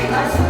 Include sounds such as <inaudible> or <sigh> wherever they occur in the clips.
Thank you.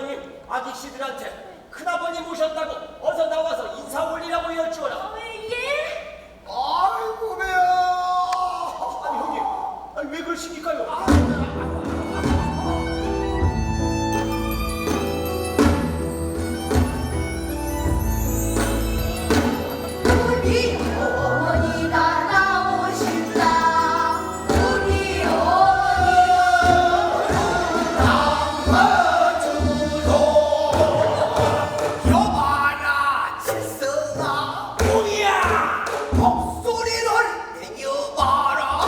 하더니 아기 시들한테 큰아버님 오셨다고 어서 나와서 인사 올리라고 여쭈어라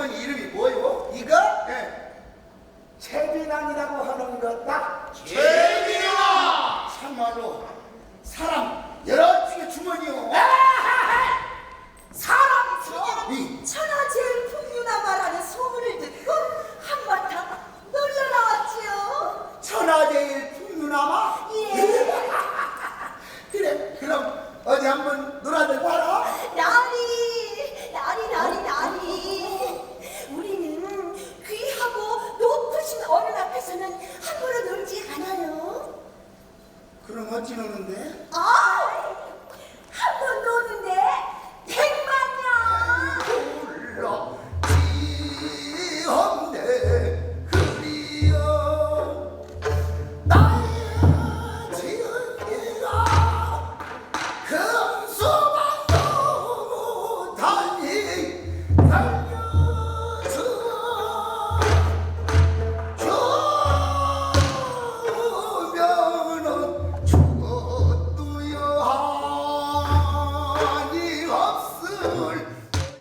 이름은 이름이 뭐요? 이거? 예. 재빈왕이라고 하는 거다. 재빈왕! 참말로 사람 여러 중에 주머니요. 사람 중에는 천하 제일 풍류나 말하는 소문을 듣고 한바탕 놀러 나왔지요. 천하 제일 풍류나마? 예. <laughs> 그래, 그럼 어디 한번 놀아들 봐라. 같이 가는데? 어?